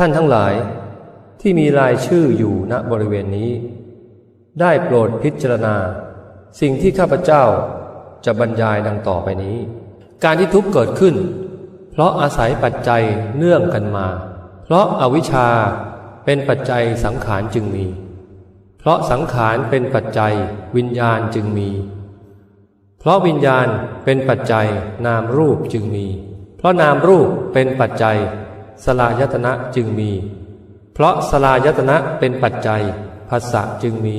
ท่านทั้งหลายที่มีรายชื่ออยู่ณบริเวณนี้ ได้โปรดพิจารณา สิ่งที่ข้าพเจ้าจะบรรยายดังต่อไปนี้ การที่ทุกข์เกิดขึ้น เพราะอาศัยปัจจัยเนื่องกันมา เพราะอาวิชชาเป็นปัจจัยสังขารจึงมี เพราะสังขารเป็นปัจจัยวิญญาณจึงมี เพราะวิญญาณเป็นปัจจัยนามรูปจึงมี เพราะนามรูปเป็นปัจจัย สลายตนะจึงมี เพราะสลายตนะเป็นปัจจัยภาษะจึงมี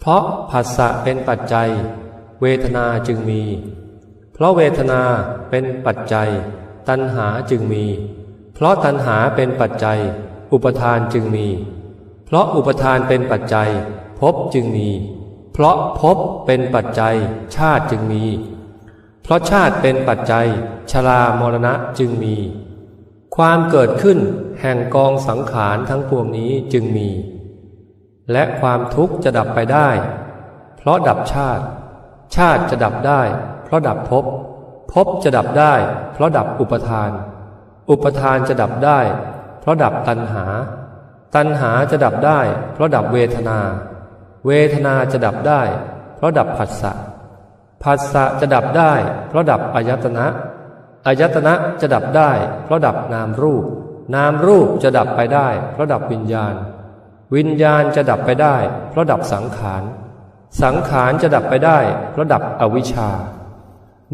เพราะภาษะเป็นปัจจัย เวทนาจึงมี เพราะเวทนาเป็นปัจจัย ตัณหาจึงมี เพราะตัณหาเป็นปัจจัย อุปทานจึงมี เพราะอุปทานเป็นปัจจัยภพจึงมี เพราะภพเป็นปัจจัย ชาติจึงมี เพราะชาติเป็นปัจจัย ชรามรณะจึงมี ความเกิดขึ้นแห่งกองสังขารทั้งปวงนี้จึงมี และความทุกข์จะดับไปได้ เพราะดับชาติ ชาติจะดับได้ เพราะดับภพภพจะดับได้ เพราะดับอุปทาน อุปทานจะดับได้ เพราะดับตัณหา ตัณหาจะดับได้ เพราะดับเวทนา เวทนาจะดับได้ เพราะดับผัสสะผัสสะจะดับได้ เพราะดับอายตนะ อายตนะจะดับได้ เพราะดับนามรูป นามรูปจะดับไปได้ เพราะดับวิญญาณ วิญญาณจะดับไปได้ เพราะดับสังขาร สังขารจะดับไปได้ เพราะดับอวิชชา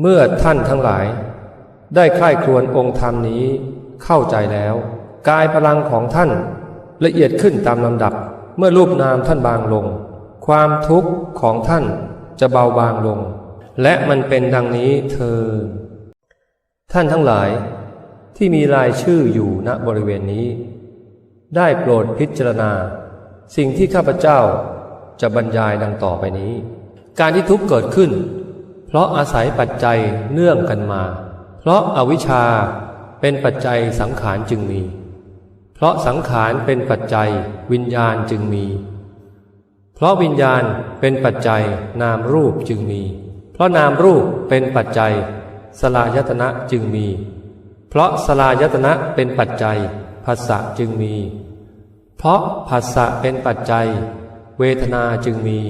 เมื่อท่านทั้งหลาย ได้ใคร่ครวญองค์ธรรมนี้ เข้าใจแล้ว กายพลังของท่านละเอียดขึ้นตามลำดับ เมื่อรูปนามท่านบางลง ความทุกข์ของท่านจะเบาบางลง และมันเป็นดังนี้เธอ ท่านทั้งหลายที่มีรายชื่ออยู่ณบริเวณนี้ ได้โปรดพิจารณา สิ่งที่ข้าพเจ้าจะบรรยายดังต่อไปนี้ การที่ทุกข์เกิดขึ้น เพราะอาศัยปัจจัยเนื่องกันมา เพราะอาวิชชาเป็นปัจจัยสังขารจึงมี เพราะสังขารเป็นปัจจัยวิญญาณจึงมี เพราะวิญญาณเป็นปัจจัยนามรูปจึงมี เพราะนามรูปเป็นปัจจัย สลายตนะจึงมี เพราะสลายตนะเป็นปัจจัยภาษะจึงมี เพราะภาษะเป็นปัจจัย เวทนาจึงมี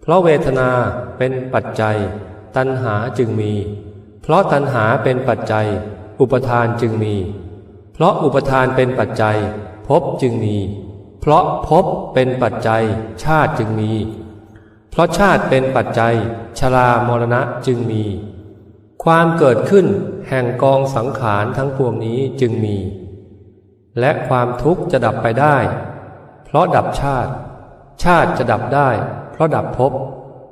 เพราะเวทนาเป็นปัจจัย ตัณหาจึงมี เพราะตัณหาเป็นปัจจัย อุปทานจึงมี เพราะอุปทานเป็นปัจจัยภพจึงมี เพราะภพเป็นปัจจัย ชาติจึงมี เพราะชาติเป็นปัจจัย ชรามรณะจึงมี ความเกิดขึ้นแห่งกองสังขารทั้งปวงนี้จึงมี และความทุกข์จะดับไปได้ เพราะดับชาติ ชาติจะดับได้ เพราะดับภพ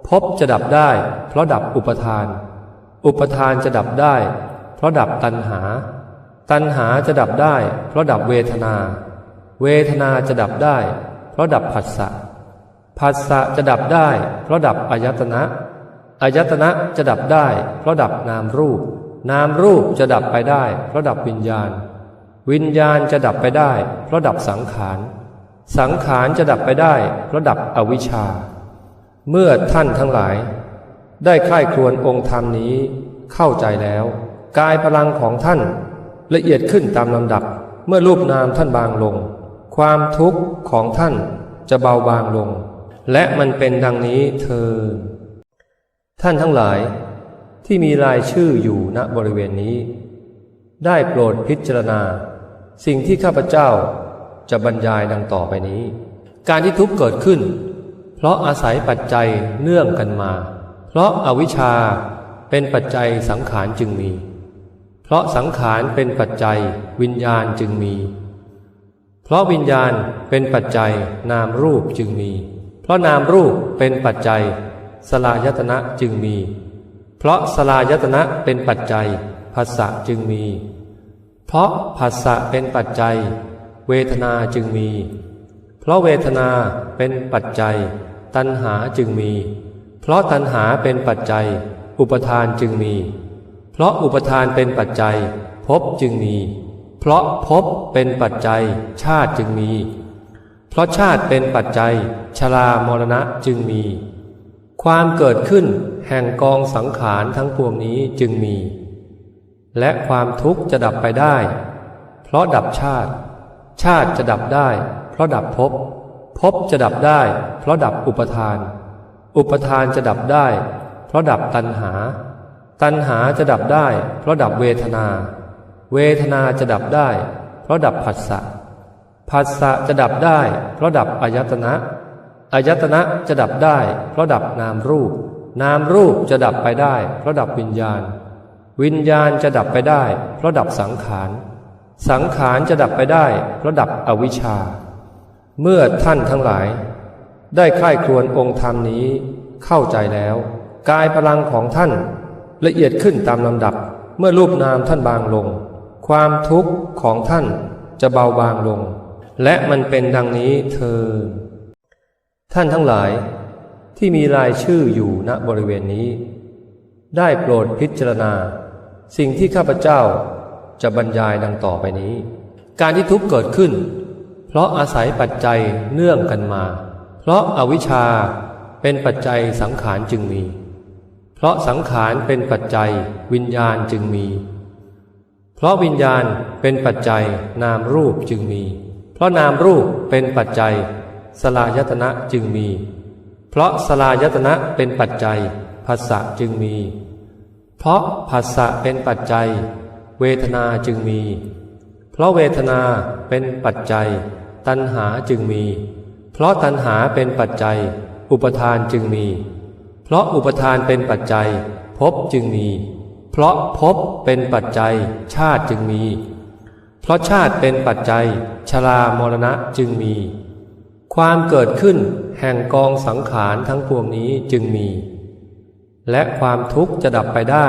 ภพจะดับได้ เพราะดับอุปทาน อุปทานจะดับได้ เพราะดับตัณหา ตัณหาจะดับได้ เพราะดับเวทนา เวทนาจะดับได้ เพราะดับผัสสะผัสสะจะดับได้ เพราะดับอายตนะ อายตนะจะดับได้ เพราะดับนามรูป นามรูปจะดับไปได้ เพราะดับวิญญาณ วิญญาณจะดับไปได้ เพราะดับสังขาร สังขารจะดับไปได้ เพราะดับอวิชชา เมื่อท่านทั้งหลาย ได้ใคร่ครวญองค์ธรรมนี้ เข้าใจแล้ว กายพลังของท่านละเอียดขึ้นตามลำดับ เมื่อรูปนามท่านบางลง ความทุกข์ของท่านจะเบาบางลง และมันเป็นดังนี้เธอ ท่านทั้งหลายที่มีรายชื่ออยู่ณบริเวณนี้ ได้โปรดพิจารณา สิ่งที่ข้าพเจ้าจะบรรยายดังต่อไปนี้ การที่ทุกข์เกิดขึ้น เพราะอาศัยปัจจัยเนื่องกันมา เพราะอาวิชชาเป็นปัจจัยสังขารจึงมี เพราะสังขารเป็นปัจจัยวิญญาณจึงมี เพราะวิญญาณเป็นปัจจัยนามรูปจึงมี เพราะนามรูปเป็นปัจจัย สลายตนะจึงมี เพราะสลายตนะเป็นปัจจัยภาษะจึงมี เพราะภาษะเป็นปัจจัย เวทนาจึงมี เพราะเวทนาเป็นปัจจัย ตัณหาจึงมี เพราะตัณหาเป็นปัจจัย อุปทานจึงมี เพราะอุปทานเป็นปัจจัยภพจึงมี เพราะภพเป็นปัจจัย ชาติจึงมี เพราะชาติเป็นปัจจัย ชรามรณะจึงมี ความเกิดขึ้นแห่งกองสังขารทั้งปวงนี้จึงมี และความทุกข์จะดับไปได้ เพราะดับชาติ ชาติจะดับได้ เพราะดับภพภพจะดับได้ เพราะดับอุปทาน อุปทานจะดับได้ เพราะดับตัณหา ตัณหาจะดับได้ เพราะดับเวทนา เวทนาจะดับได้ เพราะดับผัสสะผัสสะจะดับได้ เพราะดับอายตนะ อายตนะจะดับได้ เพราะดับนามรูป นามรูปจะดับไปได้ เพราะดับวิญญาณ วิญญาณจะดับไปได้ เพราะดับสังขาร สังขารจะดับไปได้ เพราะดับอวิชชา เมื่อท่านทั้งหลาย ได้ใคร่ครวญองค์ธรรมนี้ เข้าใจแล้ว กายพลังของท่านละเอียดขึ้นตามลำดับ เมื่อรูปนามท่านบางลง ความทุกข์ของท่านจะเบาบางลง และมันเป็นดังนี้เธอ ท่านทั้งหลายที่มีรายชื่ออยู่ณบริเวณนี้ ได้โปรดพิจารณา สิ่งที่ข้าพเจ้าจะบรรยายดังต่อไปนี้ การที่ทุกข์เกิดขึ้น เพราะอาศัยปัจจัยเนื่องกันมา เพราะอาวิชชาเป็นปัจจัยสังขารจึงมี เพราะสังขารเป็นปัจจัยวิญญาณจึงมี เพราะวิญญาณเป็นปัจจัยนามรูปจึงมี เพราะนามรูปเป็นปัจจัย สลายตนะจึงมี เพราะสลายตนะเป็นปัจจัยภาษะจึงมี เพราะภาษะเป็นปัจจัย เวทนาจึงมี เพราะเวทนาเป็นปัจจัย ตัณหาจึงมี เพราะตัณหาเป็นปัจจัย อุปทานจึงมี เพราะอุปทานเป็นปัจจัยภพจึงมี เพราะภพเป็นปัจจัย ชาติจึงมี เพราะชาติเป็นปัจจัย ชรามรณะจึงมี ความเกิดขึ้นแห่งกองสังขารทั้งปวงนี้จึงมี และความทุกข์จะดับไปได้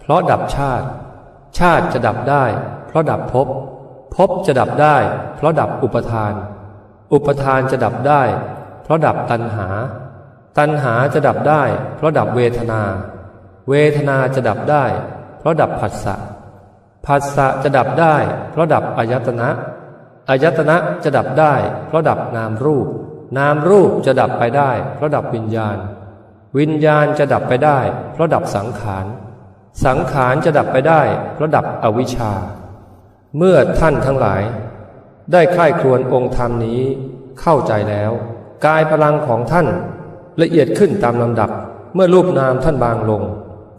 เพราะดับชาติ ชาติจะดับได้ เพราะดับภพภพจะดับได้ เพราะดับอุปทาน อุปทานจะดับได้ เพราะดับตัณหา ตัณหาจะดับได้ เพราะดับเวทนา เวทนาจะดับได้ เพราะดับผัสสะผัสสะจะดับได้ เพราะดับอายตนะ อายตนะจะดับได้ เพราะดับนามรูป นามรูปจะดับไปได้ เพราะดับวิญญาณ วิญญาณจะดับไปได้ เพราะดับสังขารสังขารจะดับไปได้ เพราะดับอวิชชา เมื่อท่านทั้งหลาย ได้ใคร่ครวญองค์ธรรมนี้ เข้าใจแล้ว กายพลังของท่านละเอียดขึ้นตามลำดับ เมื่อรูปนามท่านบางลง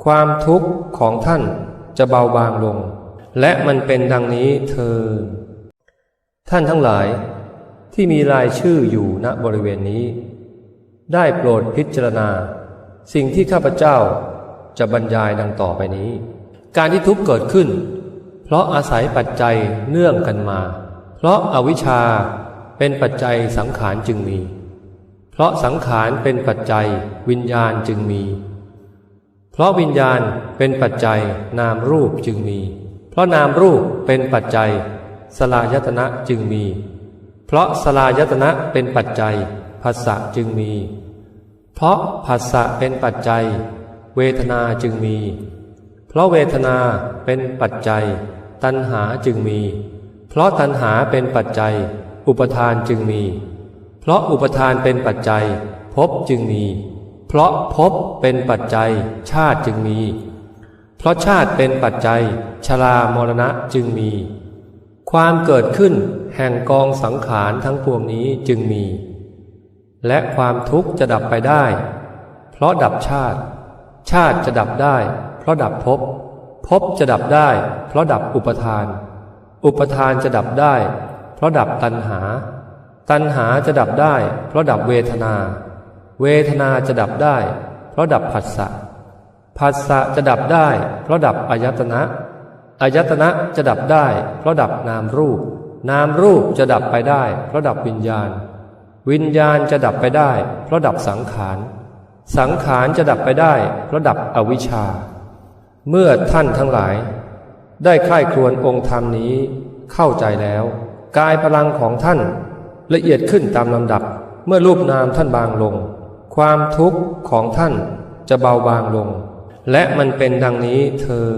ความทุกข์ของท่านจะเบาบางลง และมันเป็นดังนี้เธอ ท่านทั้งหลายที่มีรายชื่ออยู่ณบริเวณนี้ ได้โปรดพิจารณา สิ่งที่ข้าพเจ้าจะบรรยายดังต่อไปนี้ การที่ทุกข์เกิดขึ้น เพราะอาศัยปัจจัยเนื่องกันมา เพราะอาวิชชาเป็นปัจจัยสังขารจึงมี เพราะสังขารเป็นปัจจัยวิญญาณจึงมี เพราะวิญญาณเป็นปัจจัยนามรูปจึงมี เพราะนามรูปเป็นปัจจัย สลายตนะจึงมี เพราะสลายตนะเป็นปัจจัยภาษะจึงมี เพราะภาษะเป็นปัจจัย เวทนาจึงมี เพราะเวทนาเป็นปัจจัย ตัณหาจึงมี เพราะตัณหาเป็นปัจจัย อุปทานจึงมี เพราะอุปทานเป็นปัจจัยภพจึงมี เพราะภพเป็นปัจจัย ชาติจึงมี เพราะชาติเป็นปัจจัย ชรามรณะจึงมี ความเกิดขึ้นแห่งกองสังขารทั้งปวงนี้จึงมี และความทุกข์จะดับไปได้ เพราะดับชาติ ชาติจะดับได้ เพราะดับภพภพจะดับได้ เพราะดับอุปทาน อุปทานจะดับได้ เพราะดับตัณหา ตัณหาจะดับได้ เพราะดับเวทนา เวทนาจะดับได้ เพราะดับผัสสะผัสสะจะดับได้ เพราะดับอายตนะ อายตนะจะดับได้ เพราะดับนามรูป นามรูปจะดับไปได้ เพราะดับวิญญาณ วิญญาณจะดับไปได้ เพราะดับสังขารสังขารจะดับไปได้ เพราะดับอวิชชา เมื่อท่านทั้งหลาย ได้ใคร่ครวญองค์ธรรมนี้เข้าใจแล้ว กายพลังของท่านละเอียดขึ้นตามลำดับ เมื่อรูปนามท่านบางลง ความทุกข์ของท่านจะเบาบางลง และมันเป็นดังนี้เธอ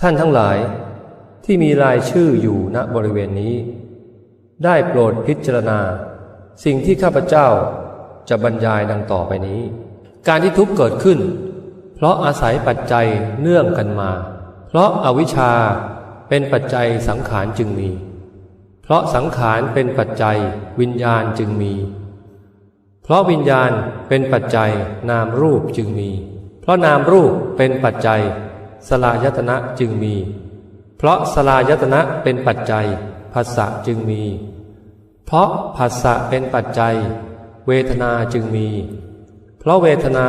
ท่านทั้งหลายที่มีรายชื่ออยู่ณบริเวณนี้ ได้โปรดพิจารณา สิ่งที่ข้าพเจ้าจะบรรยายดังต่อไปนี้ การที่ทุกข์เกิดขึ้น เพราะอาศัยปัจจัยเนื่องกันมา เพราะอาวิชชาเป็นปัจจัยสังขารจึงมี เพเพราะสังขารเป็นปัจจัยวิญญาณจึงมี เพราะวิญญาณเป็นปัจจัยนามรูปจึงมี เพราะนามรูปเป็นปัจจัย สลายตนะจึงมี เพราะสลายตนะเป็นปัจจัยภาษะจึงมี เพราะภาษะเป็นปัจจัย เวทนาจึงมี เพราะเวทนา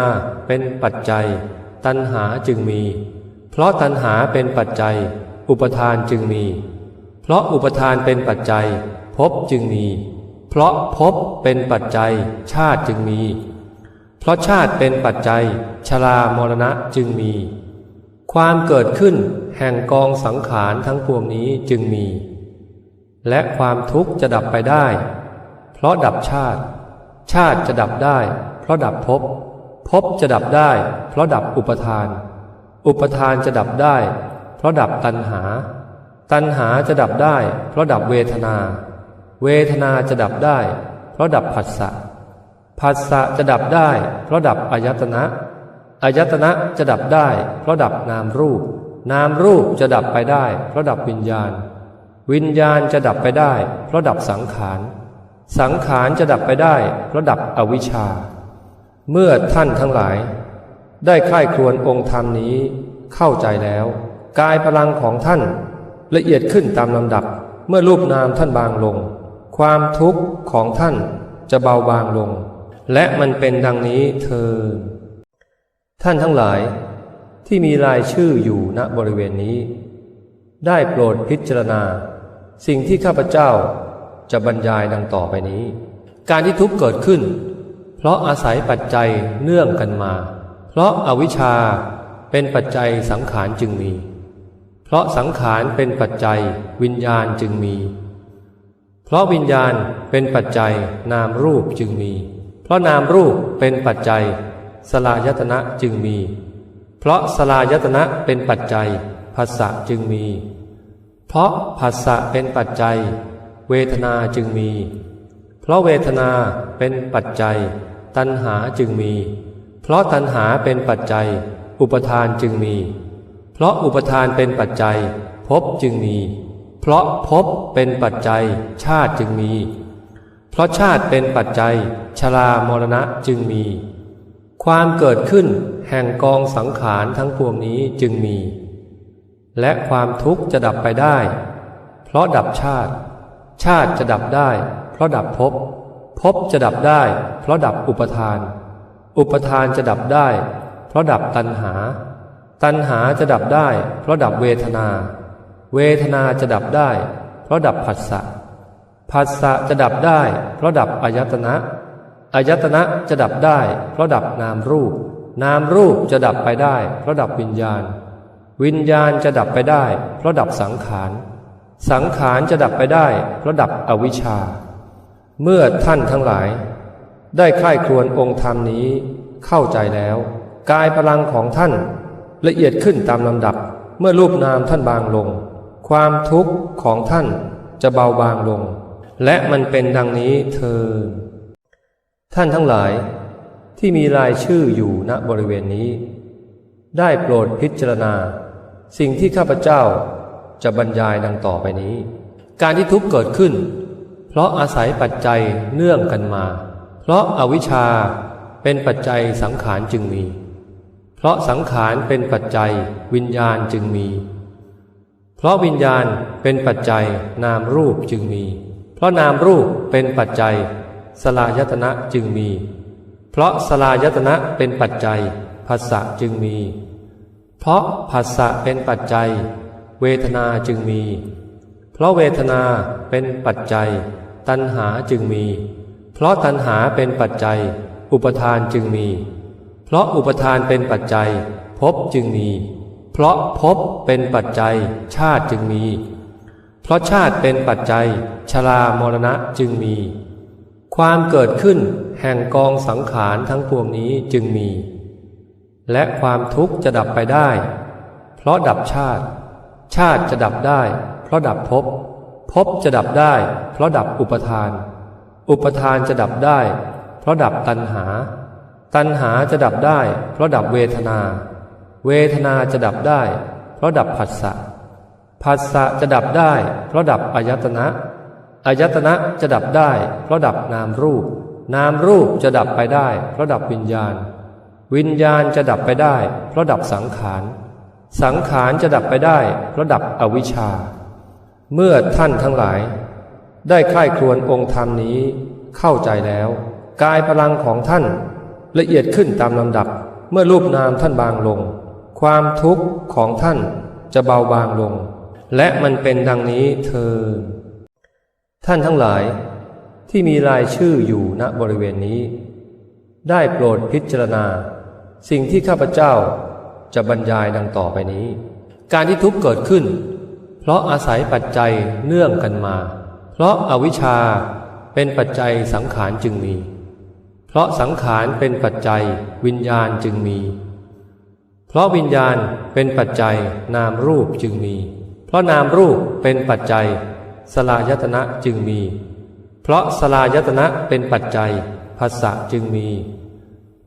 เป็นปัจจัย ตัณหาจึงมี เพราะตัณหาเป็นปัจจัย อุปทานจึงมี เพราะอุปทานเป็นปัจจัยภพจึงมี เพราะภพเป็นปัจจัย ชาติจึงมี เพราะชาติเป็นปัจจัย ชรามรณะจึงมี ความเกิดขึ้นแห่งกองสังขารทั้งปวงนี้จึงมี และความทุกข์จะดับไปได้ เพราะดับชาติ ชาติจะดับได้ เพราะดับภพภพจะดับได้ เพราะดับอุปทาน อุปทานจะดับได้ เพราะดับตัณหา ตัณหาจะดับได้ เพราะดับเวทนา เวทนาจะดับได้ เพราะดับผัสสะผัสสะจะดับได้ เพราะดับอายตนะ อายตนะจะดับได้ เพราะดับนามรูป นามรูปจะดับไปได้ เพราะดับวิญญาณ วิญญาณจะดับไปได้ เพราะดับสังขาร สังขารจะดับไปได้ เพราะดับอวิชชา เมื่อท่านทั้งหลาย ได้ใคร่ครวญองค์ธรรมนี้ เข้าใจแล้ว กายพลังของท่านละเอียดขึ้นตามลำดับ เมื่อรูปนามท่านบางลง ความทุกข์ของท่านจะเบาบางลง และมันเป็นดังนี้เธอ ท่านทั้งหลายที่มีรายชื่ออยู่ณบริเวณนี้ ได้โปรดพิจารณา สิ่งที่ข้าพเจ้าจะบรรยายดังต่อไปนี้ การที่ทุกข์เกิดขึ้น เพราะอาศัยปัจจัยเนื่องกันมา เพราะอาวิชชาเป็นปัจจัยสังขารจึงมี เพราะสังขารเป็นปัจจัยวิญญาณจึงมี เพราะวิญญาณเป็นปัจจัยนามรูปจึงมี เพราะนามรูปเป็นปัจจัย สลายตนะจึงมี เพราะสลายตนะเป็นปัจจัยภาษะจึงมี เพราะภาษะเป็นปัจจัย เวทนาจึงมี เพราะเวทนาเป็นปัจจัย ตัณหาจึงมี เพราะตัณหาเป็นปัจจัย อุปทานจึงมี เพราะอุปทานเป็นปัจจัยภพจึงมี เพราะภพเป็นปัจจัย ชาติจึงมี เพราะชาติเป็นปัจจัย ชรามรณะจึงมี ความเกิดขึ้นแห่งกองสังขารทั้งปวงนี้จึงมี และความทุกข์จะดับไปได้ เพราะดับชาติ ชาติจะดับได้ เพราะดับภพภพจะดับได้ เพราะดับอุปทาน อุปทานจะดับได้ เพราะดับตัณหา ตัณหาจะดับได้ เพราะดับเวทนา เวทนาจะดับได้ เพราะดับผัสสะผัสสะจะดับได้ เพราะดับอายตนะ อายตนะจะดับได้ เพราะดับนามรูป นามรูปจะดับไปได้ เพราะดับวิญญาณ วิญญาณจะดับไปได้ เพราะดับสังขาร สังขารจะดับไปได้ เพราะดับอวิชชา เมื่อท่านทั้งหลาย ได้ใคร่ครวญองค์ธรรมนี้ เข้าใจแล้ว กายพลังของท่านละเอียดขึ้นตามลำดับ เมื่อรูปนามท่านบางลง ความทุกข์ของท่านจะเบาบางลง และมันเป็นดังนี้เธอ ท่านทั้งหลายที่มีรายชื่ออยู่ณบริเวณนี้ ได้โปรดพิจารณา สิ่งที่ข้าพเจ้าจะบรรยายดังต่อไปนี้ การที่ทุกข์เกิดขึ้น เพราะอาศัยปัจจัยเนื่องกันมา เพราะอาวิชชาเป็นปัจจัยสังขารจึงมี เพราะสังขารเป็นปัจจัยวิญญาณจึงมี เพราะวิญญาณเป็นปัจจัยนามรูปจึงมี เพราะนามรูปเป็นปัจจัย สลายตนะจึงมี เพราะสลายตนะเป็นปัจจัยภาษะจึงมี เพราะภาษะเป็นปัจจัย เวทนาจึงมี เพราะเวทนาเป็นปัจจัย ตัณหาจึงมี เพราะตัณหาเป็นปัจจัย อุปทานจึงมี เพราะอุปทานเป็นปัจจัยภพจึงมี เพราะภพเป็นปัจจัย ชาติจึงมี เพราะชาติเป็นปัจจัย ชรามรณะจึงมี ความเกิดขึ้นแห่งกองสังขารทั้งปวงนี้จึงมี และความทุกข์จะดับไปได้ เพราะดับชาติ ชาติจะดับได้ เพราะดับภพภพจะดับได้ เพราะดับอุปทาน อุปทานจะดับได้ เพราะดับตัณหา ตัณหาจะดับได้ เพราะดับเวทนา เวทนาจะดับได้ เพราะดับผัสสะผัสสะจะดับได้ เพราะดับอายตนะ อายตนะจะดับได้ เพราะดับนามรูป นามรูปจะดับไปได้ เพราะดับวิญญาณ วิญญาณจะดับไปได้ เพราะดับสังขาร สังขารจะดับไปได้ เพราะดับอวิชชา เมื่อท่านทั้งหลาย ได้ใคร่ครวญองค์ธรรมนี้ เข้าใจแล้ว กายพลังของท่านละเอียดขึ้นตามลำดับ เมื่อรูปนามท่านบางลง ความทุกข์ของท่านจะเบาบางลง และมันเป็นดังนี้เธอ ท่านทั้งหลายที่มีรายชื่ออยู่ณบริเวณนี้ ได้โปรดพิจารณา สิ่งที่ข้าพเจ้าจะบรรยายดังต่อไปนี้ การที่ทุกข์เกิดขึ้น เพราะอาศัยปัจจัยเนื่องกันมา เพราะอาวิชชาเป็นปัจจัยสังขารจึงมี เพราะสังขารเป็นปัจจัยวิญญาณจึงมี เพราะวิญญาณเป็นปัจจัยนามรูปจึงมี เพราะนามรูปเป็นปัจจัย สลายตนะจึงมี เพราะสลายตนะเป็นปัจจัยภาษะจึงมี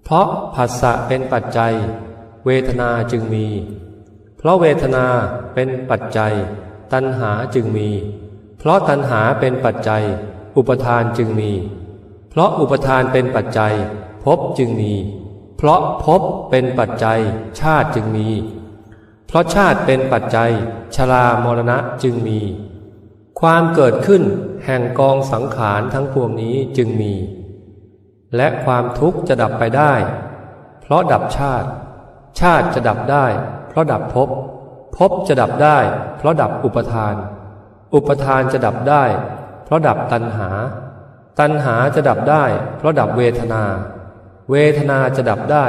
เพราะภาษะเป็นปัจจัย เวทนาจึงมี เพราะเวทนาเป็นปัจจัย ตัณหาจึงมี เพราะตัณหาเป็นปัจจัย อุปทานจึงมี เพราะอุปทานเป็นปัจจัยภพจึงมี เพราะภพเป็นปัจจัย ชาติจึงมี เพราะชาติเป็นปัจจัย ชรามรณะจึงมี ความเกิดขึ้นแห่งกองสังขารทั้งปวงนี้จึงมี และความทุกข์จะดับไปได้ เพราะดับชาติ ชาติจะดับได้ เพราะดับภพภพจะดับได้ เพราะดับอุปทาน อุปทานจะดับได้ เพราะดับตัณหา ตัณหาจะดับได้ เพราะดับเวทนา เวทนาจะดับได้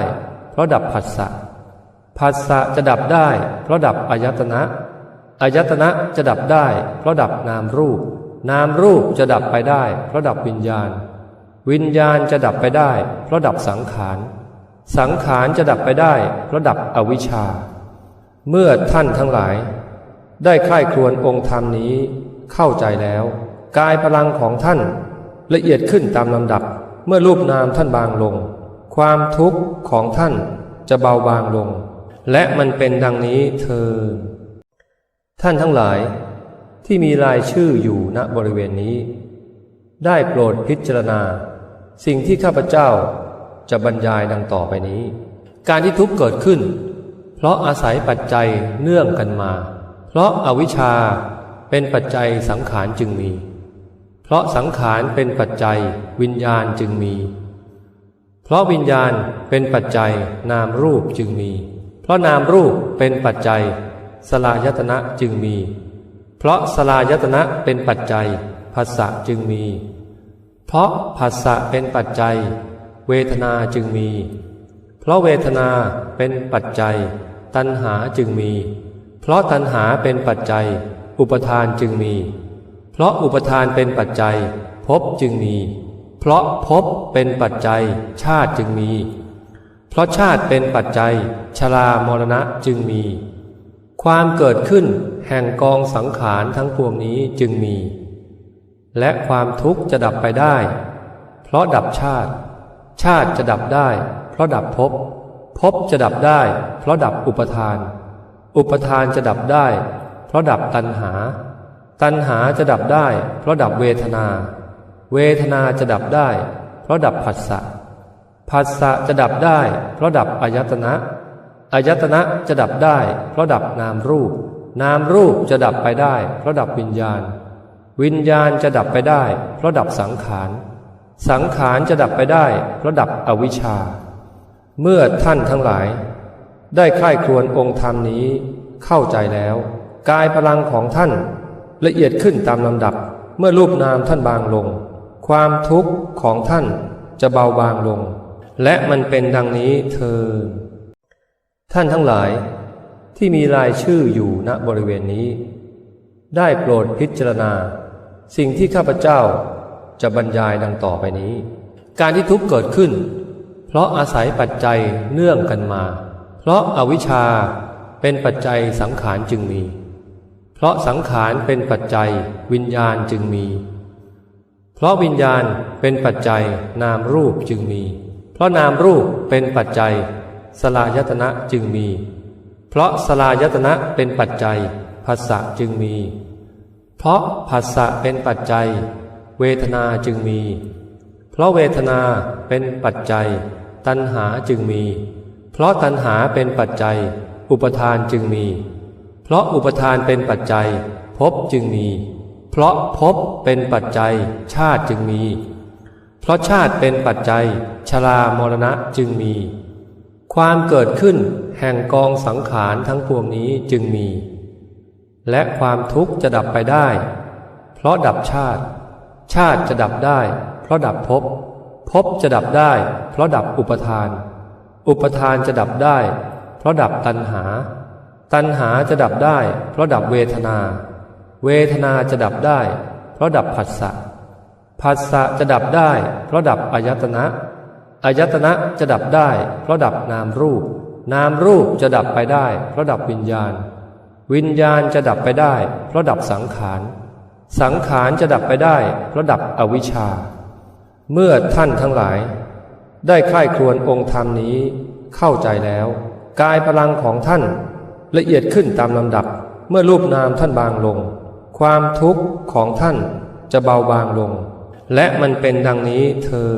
เพราะดับผัสสะผัสสะจะดับได้ เพราะดับอายตนะ อายตนะจะดับได้ เพราะดับนามรูป นามรูปจะดับไปได้ เพราะดับวิญญาณ วิญญาณจะดับไปได้ เพราะดับสังขาร สังขารจะดับไปได้ เพราะดับอวิชชา เมื่อท่านทั้งหลาย ได้ใคร่ครวญองค์ธรรมนี้ เข้าใจแล้ว กายพลังของท่านละเอียดขึ้นตามลำดับ เมื่อรูปนามท่านบางลง ความทุกข์ของท่านจะเบาบางลง และมันเป็นดังนี้เธอ ท่านทั้งหลายที่มีรายชื่ออยู่ณบริเวณนี้ ได้โปรดพิจารณา สิ่งที่ข้าพเจ้าจะบรรยายดังต่อไปนี้ การที่ทุกข์เกิดขึ้น เพราะอาศัยปัจจัยเนื่องกันมา เพราะอาวิชชาเป็นปัจจัยสังขารจึงมี เพราะสังขารเป็นปัจจัยวิญญาณจึงมี เพราะวิญญาณเป็นปัจจัยนามรูปจึงมี เพราะนามรูปเป็นปัจจัย สลายตนะจึงมี เพราะสลายตนะเป็นปัจจัยภาษะจึงมี เพราะภาษะเป็นปัจจัย เวทนาจึงมี เพราะเวทนาเป็นปัจจัย ตัณหาจึงมี เพราะตัณหาเป็นปัจจัย อุปทานจึงมี เพราะอุปทานเป็นปัจจัยภพจึงมี เพราะภพเป็นปัจจัย ชาติจึงมี เพราะชาติเป็นปัจจัย ชรามรณะจึงมี ความเกิดขึ้นแห่งกองสังขารทั้งปวงนี้จึงมี และความทุกข์จะดับไปได้ เพราะดับชาติ ชาติจะดับได้ เพราะดับภพภพจะดับได้ เพราะดับอุปทาน อุปทานจะดับได้ เพราะดับตัณหา ตัณหาจะดับได้ เพราะดับเวทนา เวทนาจะดับได้ เพราะดับผัสสะผัสสะจะดับได้ เพราะดับอายตนะ อายตนะจะดับได้ เพราะดับนามรูป นามรูปจะดับไปได้ เพราะดับวิญญาณ วิญญาณจะดับไปได้ เพราะดับสังขาร สังขารจะดับไปได้ เพราะดับอวิชชา เมื่อท่านทั้งหลาย ได้ใคร่ครวญองค์ธรรมนี้ เข้าใจแล้ว กายพลังของท่านละเอียดขึ้นตามลำดับ เมื่อรูปนามท่านบางลง ความทุกข์ของท่านจะเบาบางลง และมันเป็นดังนี้เธอ ท่านทั้งหลายที่มีรายชื่ออยู่ณบริเวณนี้ ได้โปรดพิจารณา สิ่งที่ข้าพเจ้าจะบรรยายดังต่อไปนี้ การที่ทุกข์เกิดขึ้น เพราะอาศัยปัจจัยเนื่องกันมา เพราะอาวิชชาเป็นปัจจัยสังขารจึงมี เพราะสังขารเป็นปัจจัยวิญญาณจึงมี เพราะวิญญาณเป็นปัจจัยนามรูปจึงมี เพราะนามรูปเป็นปัจจัย สลายตนะจึงมี เพราะสลายตนะเป็นปัจจัยภาษะจึงมี เพราะผัสสะเป็นปัจจัย เวทนาจึงมี เพราะเวทนาเป็นปัจจัย ตัณหาจึงมี เพราะตัณหาเป็นปัจจัย อุปทานจึงมี เพราะอุปทานเป็นปัจจัยภพจึงมี เพราะภพเป็นปัจจัย ชาติจึงมี เพราะชาติเป็นปัจจัย ชรามรณะจึงมี ความเกิดขึ้นแห่งกองสังขารทั้งปวงนี้จึงมี และความทุกข์จะดับไปได้ เพราะดับชาติ ชาติจะดับได้ เพราะดับภพภพจะดับได้ เพราะดับอุปทาน อุปทานจะดับได้ เพราะดับตัณหา ตัณหาจะดับได้ เพราะดับเวทนา เวทนาจะดับได้ เพราะดับผัสสะผัสสะจะดับได้ เพราะดับอายตนะ อายตนะจะดับได้ เพราะดับนามรูป นามรูปจะดับไปได้ เพราะดับวิญญาณ วิญญาณจะดับไปได้ เพราะดับสังขาร สังขารจะดับไปได้ เพราะดับอวิชชา เมื่อท่านทั้งหลาย ได้ใคร่ครวญองค์ธรรมนี้ เข้าใจแล้ว กายพลังของท่านละเอียดขึ้นตามลำดับ เมื่อรูปนามท่านบางลง ความทุกข์ของท่านจะเบาบางลง และมันเป็นดังนี้เธอ